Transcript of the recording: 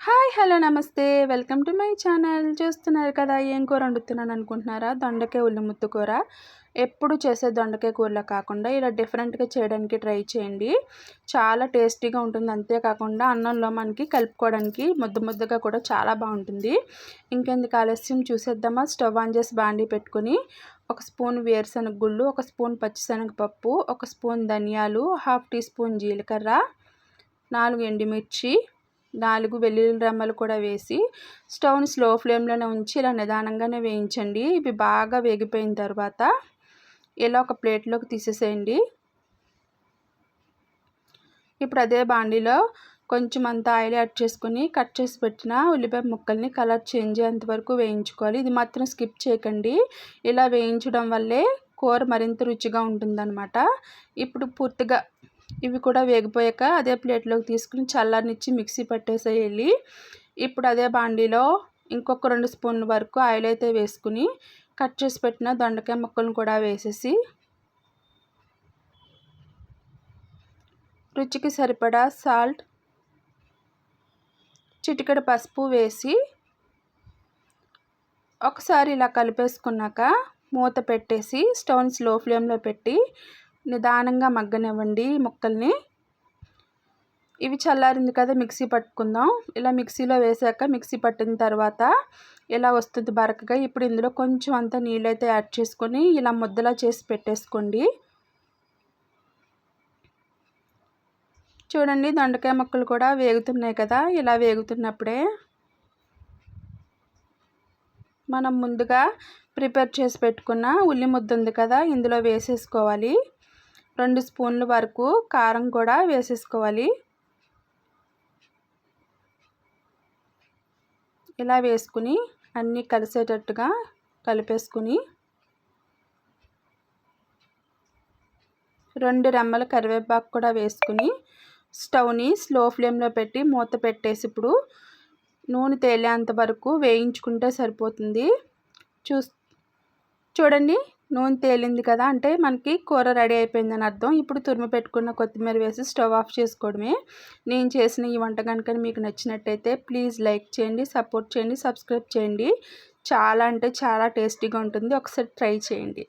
Hi hello నమస్తే. Welcome to my channel. చూస్తున్నారు కదా ఏం కూర వండుతున్నాను అనుకుంటున్నారా? దొండకాయ ఉల్లి ముత్తు కూర. ఎప్పుడు చేసే దొండకాయ కూరలో కాకుండా ఇలా డిఫరెంట్గా చేయడానికి ట్రై చేయండి. చాలా టేస్టీగా ఉంటుంది. అంతేకాకుండా అన్నంలో మనకి కలుపుకోవడానికి ముద్ద ముద్దగా కూడా చాలా బాగుంటుంది. ఇంకెందుకు ఆలస్యం? చూసేద్దామా? స్టవ్ ఆన్ చేసి బాండీ పెట్టుకుని ఒక స్పూన్ వేరుశనగ గుళ్ళు ఒక స్పూన్ పచ్చిశనగపప్పు ఒక స్పూన్ ధనియాలు హాఫ్ టీ స్పూన్ జీలకర్ర నాలుగు ఎండుమిర్చి నాలుగు వెల్లుల్లి రెమ్మలు కూడా వేసి స్టవ్ని స్లో ఫ్లేమ్లోనే ఉంచి ఇలా నిదానంగానే వేయించండి. ఇవి బాగా వేగిపోయిన తర్వాత ఇలా ఒక ప్లేట్లోకి తీసేసేయండి. ఇప్పుడు అదే బాండీలో కొంచెం అంత ఆయిల్ యాడ్ చేసుకుని కట్ చేసి పెట్టిన ఉల్లిపాయ ముక్కల్ని కలర్ చేంజ్ అయ్యేంత వరకు వేయించుకోవాలి. ఇది మాత్రం స్కిప్ చేయకండి. ఇలా వేయించడం వల్లే కూర మరింత రుచిగా ఉంటుందన్నమాట. ఇప్పుడు పూర్తిగా ఇవి కూడా వేగిపోయాక అదే ప్లేట్లోకి తీసుకుని చల్లనిచ్చి మిక్సీ పట్టేసేయాలి. ఇప్పుడు అదే బాండీలో ఇంకొక రెండు స్పూన్ల వరకు ఆయిల్ అయితే వేసుకుని కట్ చేసి పెట్టిన దొండకాయ ముక్కలను కూడా వేసేసి రుచికి సరిపడా సాల్ట్ చిటికెడు పసుపు వేసి ఒకసారి ఇలా కలిపేసుకున్నాక మూత పెట్టేసి స్టవ్ని స్లో ఫ్లేమ్లో పెట్టి నిదానంగా మగ్గనివ్వండి ముక్కల్ని. ఇవి చల్లారింది కదా మిక్సీ పట్టుకుందాం. ఇలా మిక్సీలో వేసాక మిక్సీ పట్టిన తర్వాత ఇలా వస్తుంది బరకగా ఇప్పుడు ఇందులో కొంచెం అంత నీళ్ళైతే యాడ్ చేసుకొని ఇలా ముద్దలా చేసి పెట్టేసుకోండి. చూడండి దొండకాయ ముక్కలు కూడా వేగుతున్నాయి కదా ఇలా వేగుతున్నప్పుడే మనం ముందుగా ప్రిపేర్ చేసి పెట్టుకున్న ఉల్లి ముద్ద ఉంది కదా ఇందులో వేసేసుకోవాలి. రెండు స్పూన్ల వరకు కారం కూడా వేసేసుకోవాలి. ఇలా వేసుకుని అన్నీ కలిసేటట్టుగా కలిపేసుకుని రెండు రెమ్మల కరివేపాకు కూడా వేసుకుని స్టవ్ని స్లో ఫ్లేమ్లో పెట్టి మూత పెట్టేసి ఇప్పుడు నూనె తేలేంత వరకు వేయించుకుంటే సరిపోతుంది. చూ చూడండి నూనె తేలింది కదా అంటే మనకి కూర రెడీ అయిపోయిందని అర్థం. ఇప్పుడు తురిమి పెట్టుకున్న కొత్తిమీర వేసి స్టవ్ ఆఫ్ చేసుకోవడమే. నేను చేసిన ఈ వంట కనుక మీకు నచ్చినట్టయితే ప్లీజ్ లైక్ చేయండి సపోర్ట్ చేయండి సబ్స్క్రైబ్ చేయండి. చాలా అంటే చాలా టేస్టీగా ఉంటుంది. ఒకసారి ట్రై చేయండి.